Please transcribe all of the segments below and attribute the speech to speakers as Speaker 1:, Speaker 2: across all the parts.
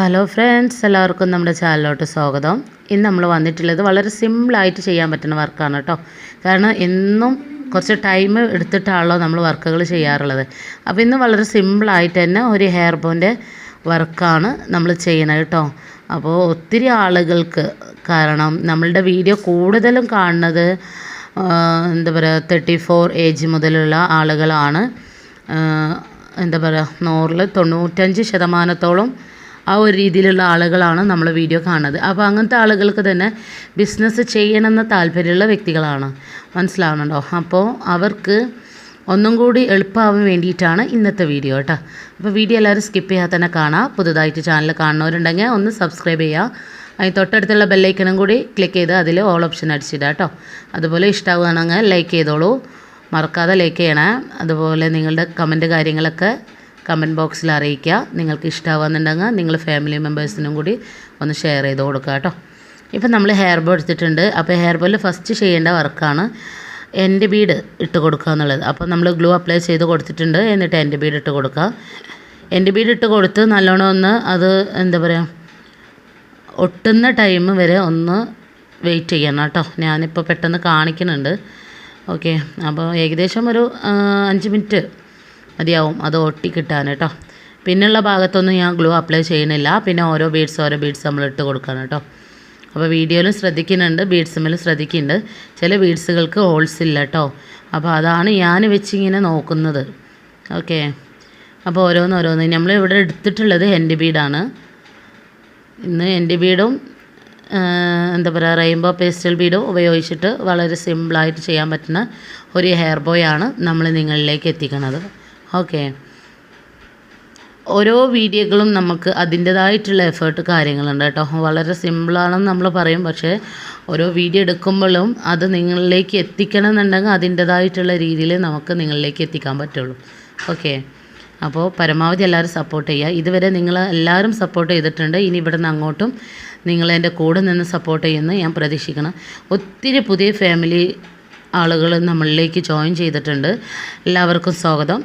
Speaker 1: Hello friends എല്ലാവർക്കും നമ്മുടെ ചാനലിലോട്ട് സ്വാഗതം. ഇന്ന് നമ്മൾ വന്നിട്ടുള്ളത് വളരെ സിമ്പിളായിട്ട് ചെയ്യാൻ പറ്റുന്ന വർക്കാണ് കേട്ടോ. കാരണം എന്നും കുറച്ച് ടൈം എടുത്തിട്ടാണല്ലോ നമ്മൾ വർക്കുകൾ ചെയ്യാറുള്ളത്. അപ്പോൾ ഇന്ന് വളരെ സിമ്പിളായിട്ട് തന്നെ ഒരു ഹെയർ ബോന്റെ വർക്കാണ് നമ്മൾ ചെയ്യുന്നത് കേട്ടോ. അപ്പോൾ ഒത്തിരി ആളുകൾക്ക് കാരണം നമ്മളുടെ വീഡിയോ കൂടുതലും കാണുന്നത് എന്താ പറയുക തേർട്ടി ഫോർ ഏജ് മുതലുള്ള ആളുകളാണ്. എന്താ പറയുക നൂറിൽ തൊണ്ണൂറ്റഞ്ച് ശതമാനത്തോളം ആ ഒരു രീതിയിലുള്ള ആളുകളാണ് നമ്മൾ വീഡിയോ കാണുന്നത്. അപ്പോൾ അങ്ങനത്തെ ആളുകൾക്ക് തന്നെ ബിസിനസ് ചെയ്യണമെന്ന താല്പര്യമുള്ള വ്യക്തികളാണ്. മനസ്സിലാവുന്നുണ്ടോ? അപ്പോൾ അവർക്ക് ഒന്നും കൂടി എളുപ്പമാവാൻ വേണ്ടിയിട്ടാണ് ഇന്നത്തെ വീഡിയോ കേട്ടോ. അപ്പോൾ വീഡിയോ എല്ലാവരും സ്കിപ്പ് ചെയ്യാതെ തന്നെ കാണാം. പുതുതായിട്ട് ചാനൽ കാണുന്നവരുണ്ടെങ്കിൽ ഒന്ന് സബ്സ്ക്രൈബ് ചെയ്യുക. അതിന് തൊട്ടടുത്തുള്ള ബെല്ലൈക്കനും കൂടി ക്ലിക്ക് ചെയ്ത് അതിൽ ഓൾ ഓപ്ഷൻ അടിച്ചിടുക കേട്ടോ. അതുപോലെ ഇഷ്ടമാവുകയാണെങ്കിൽ ലൈക്ക് ചെയ്തോളൂ. മറക്കാതെ ലൈക്ക് ചെയ്യണേ. അതുപോലെ നിങ്ങളുടെ കമന്റ് കാര്യങ്ങളൊക്കെ കമന്റ് ബോക്സിൽ അറിയിക്കുക. നിങ്ങൾക്ക് ഇഷ്ടമാവുന്നുണ്ടെങ്കിൽ നിങ്ങൾ ഫാമിലി മെമ്പേഴ്സിനും കൂടി ഒന്ന് ഷെയർ ചെയ്ത് കൊടുക്കുക കേട്ടോ. ഇപ്പം നമ്മൾ ഹെയർ ബോ എടുത്തിട്ടുണ്ട്. അപ്പോൾ ഹെയർ ബോയിൽ ഫസ്റ്റ് ചെയ്യേണ്ട വർക്കാണ് എന്റെ ബീഡ് ഇട്ട് കൊടുക്കുക എന്നുള്ളത്. അപ്പോൾ നമ്മൾ ഗ്ലൂ അപ്ലൈ ചെയ്ത് കൊടുത്തിട്ടുണ്ട്. എന്നിട്ട് എന്റെ ബീഡ് ഇട്ട് കൊടുക്കുക. എന്റെ ബീഡ് ഇട്ട് കൊടുത്ത് നല്ലോണം ഒന്ന് അത് എന്താ പറയുക ഒട്ടുന്ന ടൈം വരെ ഒന്ന് വെയിറ്റ് ചെയ്യണം കേട്ടോ. ഞാനിപ്പോൾ പെട്ടെന്ന് കാണിക്കുന്നുണ്ട്. ഓക്കെ അപ്പോൾ ഏകദേശം ഒരു അഞ്ച് മിനിറ്റ് മതിയാവും. അത് ഒട്ടി കിട്ടാൻ കേട്ടോ. പിന്നെയുള്ള ഭാഗത്തൊന്നും ഞാൻ ഗ്ലൂ അപ്ലൈ ചെയ്യുന്നില്ല. പിന്നെ ഓരോ ബീഡ്സ് ഓരോ ബീഡ്സ് നമ്മൾ ഇട്ട് കൊടുക്കണം കേട്ടോ. അപ്പോൾ വീഡിയോയിലും ശ്രദ്ധിക്കുന്നുണ്ട്. ബീഡ്സുമേലും ശ്രദ്ധിക്കുന്നുണ്ട്. ചില ബീഡ്സുകൾക്ക് ഹോൾസ് ഇല്ല കേട്ടോ. അപ്പോൾ അതാണ് ഞാൻ വെച്ചിങ്ങനെ നോക്കുന്നത്. ഓക്കെ അപ്പോൾ ഓരോന്ന് ഓരോന്ന്. നമ്മൾ ഇവിടെ എടുത്തിട്ടുള്ളത് എന്റെ ബീഡാണ് ഇന്ന് എന്റെ ബീഡും എന്താ പറയുക റെയിൻബോ പേസ്റ്റൽ ബീഡും ഉപയോഗിച്ചിട്ട് വളരെ സിമ്പിളായിട്ട് ചെയ്യാൻ പറ്റുന്ന ഒരു ഹെയർ ബോയാണ് നമ്മൾ നിങ്ങളിലേക്ക് എത്തിക്കുന്നത് ഓക്കെ. ഓരോ വീഡിയോകളും നമുക്ക് അതിന്റെതായിട്ടുള്ള എഫേർട്ട് കാര്യങ്ങളുണ്ട് കേട്ടോ. വളരെ സിമ്പിളാണെന്ന് നമ്മൾ പറയും. പക്ഷേ ഓരോ വീഡിയോ എടുക്കുമ്പോഴും അത് നിങ്ങളിലേക്ക് എത്തിക്കണം എന്നുണ്ടെങ്കിൽ അതിന്റെതായിട്ടുള്ള രീതിയിൽ നമുക്ക് നിങ്ങളിലേക്ക് എത്തിക്കാൻ പറ്റുള്ളൂ. ഓക്കെ. അപ്പോൾ പരമാവധി എല്ലാവരും സപ്പോർട്ട് ചെയ്യുക. ഇതുവരെ നിങ്ങൾ എല്ലാവരും സപ്പോർട്ട് ചെയ്തിട്ടുണ്ട്. ഇനി ഇവിടെ നിന്ന് അങ്ങോട്ടും നിങ്ങൾ എന്റെ കൂടെ നിന്ന് സപ്പോർട്ട് ചെയ്യുമെന്ന് ഞാൻ പ്രതീക്ഷിക്കണം ഒത്തിരി പുതിയ ഫാമിലി ആളുകൾ നമ്മളിലേക്ക് ജോയിൻ ചെയ്തിട്ടുണ്ട്. എല്ലാവർക്കും സ്വാഗതം.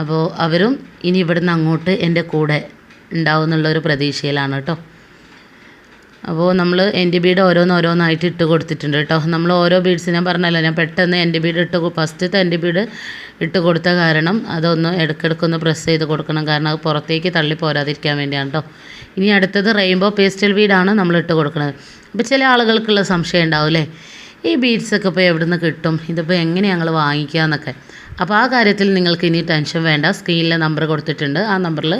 Speaker 1: അപ്പോൾ അവരും ഇനി ഇവിടുന്ന് അങ്ങോട്ട് എന്റെ കൂടെ ഉണ്ടാവും എന്നുള്ളൊരു പ്രതീക്ഷയിലാണ് കേട്ടോ. അപ്പോൾ നമ്മൾ എന്റെ ബീഡ് ഓരോന്നോരോന്നായിട്ട് ഇട്ട് കൊടുത്തിട്ടുണ്ട് കേട്ടോ. നമ്മൾ ഓരോ ബീഡ്സ് ഞാൻ പറഞ്ഞല്ലോ ഞാൻ പെട്ടെന്ന് എന്റെ ബീഡ് ഇട്ട് ഫസ്റ്റത്തെ എന്റെ ബീഡ് ഇട്ട് കൊടുത്ത കാരണം അതൊന്ന് ഇടയ്ക്കിടയ്ക്കൊന്ന് പ്രസ് ചെയ്ത് കൊടുക്കണം. കാരണം അത് പുറത്തേക്ക് തള്ളി പോരാതിരിക്കാൻ വേണ്ടിയാണ് കേട്ടോ. ഇനി അടുത്തത് റെയിൻബോ പേസ്റ്റൽ ബീഡാണ് നമ്മൾ ഇട്ട് കൊടുക്കുന്നത് അപ്പോൾ ചില ആളുകൾക്കുള്ള സംശയം ഉണ്ടാവില്ലേ ഈ ബീഡ്സൊക്കെ ഇപ്പോൾ എവിടെ നിന്ന് കിട്ടും? ഇതിപ്പോൾ എങ്ങനെ ഞങ്ങൾ വാങ്ങിക്കുക എന്നൊക്കെ. അപ്പോൾ ആ കാര്യത്തിൽ നിങ്ങൾക്ക് ഇനി ടെൻഷൻ വേണ്ട. സ്ക്രീനിൽ നമ്പർ കൊടുത്തിട്ടുണ്ട്. ആ നമ്പറിൽ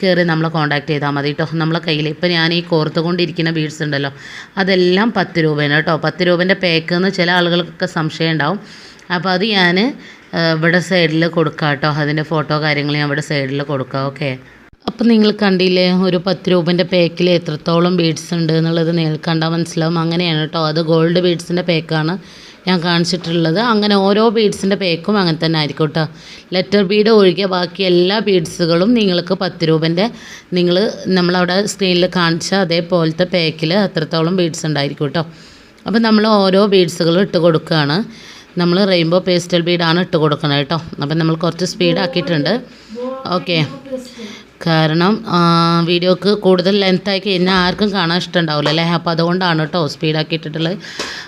Speaker 1: കയറി നമ്മളെ കോൺടാക്ട് ചെയ്താൽ മതി കേട്ടോ നമ്മളെ കയ്യിൽ ഇപ്പോൾ ഞാൻ ഈ കോർത്തുകൊണ്ടിരിക്കുന്ന ബീഡ്സ് ഉണ്ടല്ലോ. അതെല്ലാം പത്ത് രൂപയാണ് കേട്ടോ പത്ത് രൂപേന്റെ പാക്ക് എന്ന് ചില ആളുകൾക്കൊക്കെ സംശയം ഉണ്ടാവും. അപ്പോൾ അത് ഞാൻ ഇവിടെ സൈഡിൽ കൊടുക്കാം കേട്ടോ അതിന്റെ ഫോട്ടോ കാര്യങ്ങൾ ഞാൻ ഇവിടെ സൈഡിൽ കൊടുക്കാം. ഓക്കെ അപ്പോൾ നിങ്ങൾ കണ്ടില്ലേ ഒരു പത്ത് രൂപേന്റെ പാക്കിൽ എത്രത്തോളം ബീഡ്സ് ഉണ്ട് എന്നുള്ളത് നിങ്ങൾക്ക് കണ്ടാൽ മനസ്സിലാവും. അങ്ങനെയാണ് കേട്ടോ അത് ഗോൾഡ് ബീഡ്സിന്റെ പാക്കാണ് ഞാൻ കാണിച്ചിട്ടുള്ളത്. അങ്ങനെ ഓരോ ബീഡ്സിന്റെ പേക്കും അങ്ങനെ തന്നെ ആയിരിക്കും കേട്ടോ ലെറ്റർ ബീഡ് ഒഴികെ ബാക്കി എല്ലാ ബീഡ്സുകളും നിങ്ങൾക്ക് പത്ത് രൂപന്റെ നിങ്ങൾ നമ്മളവിടെ സ്ക്രീനിൽ കാണിച്ച അതേപോലത്തെ പാക്കിൽ അത്രത്തോളം ബീഡ്സ് ഉണ്ടായിരിക്കും കേട്ടോ അപ്പോൾ നമ്മൾ ഓരോ ബീഡ്സുകളും ഇട്ട് കൊടുക്കുകയാണ് നമ്മൾ റെയിൻബോ പേസ്റ്റൽ ബീഡാണ് ഇട്ട് കൊടുക്കുന്നത് കേട്ടോ. അപ്പം നമ്മൾ കുറച്ച് സ്പീഡാക്കിയിട്ടുണ്ട് ഓക്കെ കാരണം വീഡിയോക്ക് കൂടുതൽ ലെങ്ത്തായി കഴിഞ്ഞാൽ ആർക്കും കാണാൻ ഇഷ്ടമുണ്ടാവില്ല അല്ലേ? അപ്പോൾ അതുകൊണ്ടാണ് കേട്ടോ സ്പീഡാക്കിയിട്ടുള്ളത്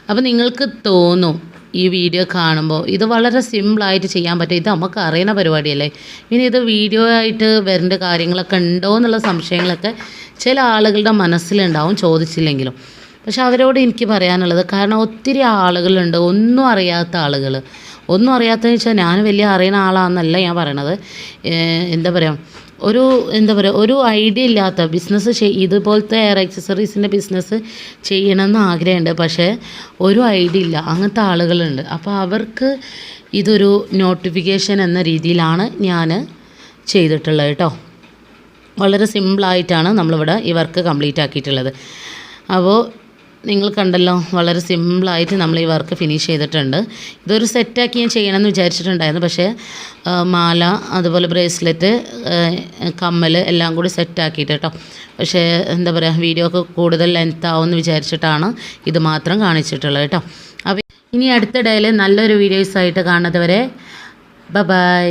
Speaker 1: അപ്പോൾ നിങ്ങൾക്ക് തോന്നും ഈ വീഡിയോ കാണുമ്പോൾ ഇത് വളരെ സിമ്പിളായിട്ട് ചെയ്യാൻ പറ്റും. ഇത് നമുക്ക് അറിയുന്ന പരിപാടിയല്ലേ? ഇനി ഇത് വീഡിയോ ആയിട്ട് വരേണ്ട കാര്യങ്ങളൊക്കെ ഉണ്ടോ എന്നുള്ള സംശയങ്ങളൊക്കെ ചില ആളുകളുടെ മനസ്സിലുണ്ടാവും ചോദിച്ചില്ലെങ്കിലും. പക്ഷെ അവരോട് എനിക്ക് പറയാനുള്ളത് കാരണം ഒത്തിരി ആളുകളുണ്ട് ഒന്നും അറിയാത്ത ആളുകൾ ഒന്നും അറിയാത്തതെന്ന് വെച്ചാൽ ഞാൻ വലിയ അറിയുന്ന ആളാണെന്നല്ല ഞാൻ പറയണത്. എന്താ പറയുക ഒരു എന്താ പറയുക ഒരു ഐഡിയ ഇല്ലാത്ത ബിസിനസ് ചെയ് ഇതുപോലത്തെ എയർ ആക്സസറീസിന്റെ ബിസിനസ് ചെയ്യണമെന്ന് ആഗ്രഹമുണ്ട്. പക്ഷേ ഒരു ഐഡിയ ഇല്ല അങ്ങനത്തെ ആളുകളുണ്ട്. അപ്പോൾ അവർക്ക് ഇതൊരു നോട്ടിഫിക്കേഷൻ എന്ന രീതിയിലാണ് ഞാൻ ചെയ്തിട്ടുള്ളത് കേട്ടോ. വളരെ സിമ്പിളായിട്ടാണ് നമ്മളിവിടെ ഈ വർക്ക് കംപ്ലീറ്റ് ആക്കിയിട്ടുള്ളത് അപ്പോൾ നിങ്ങൾ കണ്ടല്ലോ വളരെ സിമ്പിളായിട്ട് നമ്മൾ ഈ വർക്ക് ഫിനിഷ് ചെയ്തിട്ടുണ്ട്. ഇതൊരു സെറ്റാക്കി ഞാൻ ചെയ്യണമെന്ന് വിചാരിച്ചിട്ടുണ്ടായിരുന്നു. പക്ഷേ മാല അതുപോലെ ബ്രേസ്ലെറ്റ് കമ്മൽ എല്ലാം കൂടി സെറ്റാക്കിയിട്ട് കേട്ടോ പക്ഷേ എന്താ പറയുക വീഡിയോ ഒക്കെ കൂടുതൽ ലെങ്ത് ആവുമെന്ന് വിചാരിച്ചിട്ടാണ് ഇത് മാത്രം കാണിച്ചിട്ടുള്ളത് കേട്ടോ അപ്പോൾ ഇനി അടുത്തിടയിൽ നല്ലൊരു വീഡിയോസായിട്ട് കാണുന്നത് വരെ ബ ബൈ